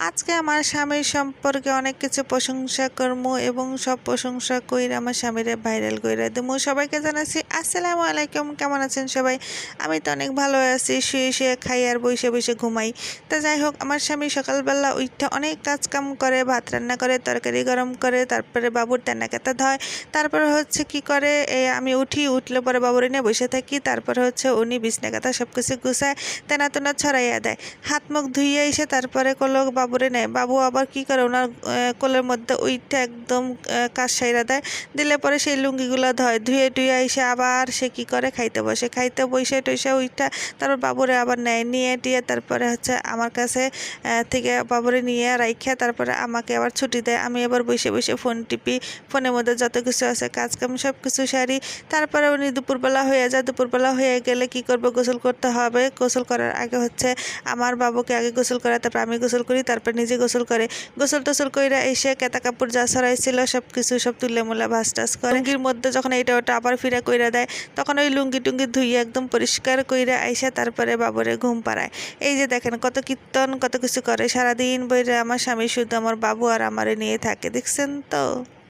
আজকে আমার স্বামীর সম্পর্কে অনেক কিছু প্রশংসা করব এবং সব প্রশংসা কইরা আমার স্বামীরে ভাইরাল কইরা দেবো সবাইকে জানাচ্ছি, আসসালামু আলাইকুম, কেমন আছেন সবাই? আমি তো অনেক ভালো আছি, শুয়ে শুয়ে খাই আর বসে বসে ঘুমাই। তা যাই হোক, আমার স্বামী সকালবেলা উঠে অনেক কাজ কাম করে, ভাত রান্না করে, তরকারি গরম করে, তারপরে বাবুর তেনা কেতা ধয়। তারপরে হচ্ছে কি করে আমি উঠি, উঠলে পরে বাবুর নিয়ে বসে থাকি। তারপরে হচ্ছে উনি বিছনা কাতা সব কিছু গুছায় তেনা তেনা ছড়াইয়া দেয়। হাত মুখ ধুইয়ে এসে তারপরে কলো বাবুরে নেয়। বাবু আবার কি করে, ওনার কোলের মধ্যে ওইটা একদম কাজ সাইরা দেয়। দিলে পরে সেই লুঙ্গিগুলো ধয়, ধুয়ে টুয়ে এসে আবার সে কি করে, খাইতে বসে। খাইতে বসে টইসে ওইটা তারপর বাবুরে আবার নেয়। নিয়ে টিয়ে তারপরে হচ্ছে আমার কাছে থেকে বাবুরে নিয়ে রাইখা তারপরে আমাকে আবার ছুটি দেয়। আমি আবার বসে বসে ফোন টিপি, ফোনের মধ্যে যত কিছু আছে, কাজকাম সব কিছু সারি। তারপরে উনি দুপুরবেলা হয়ে যায়। দুপুরবেলা হয়ে গেলে কি করব, গোসল করতে হবে। গোসল করার আগে হচ্ছে আমার বাবুকে আগে গোসল করে তারপর আমি গোসল করি। তারপর নিজে গোসল করে। গোসল টোসল কইরা এসে কেতা কাপড় যা সরাইছিল সব কিছু সব তুলে মোলা ভাস টাস করে। লুঙ্গির মধ্যে যখন এটা ওটা আবার ফিরা কইরা দেয়, তখন ওই লুঙ্গি টুঙ্গি ধুইয়ে একদম পরিষ্কার কইরা আইসা তারপরে বাবরে ঘুম পাড়ায়। এই যে দেখেন কত কীর্তন, কত কিছু করে। সারাদিন বইরে আমার স্বামী শুধু আমার বাবু আর আমারে নিয়ে থাকে, দেখছেন তো?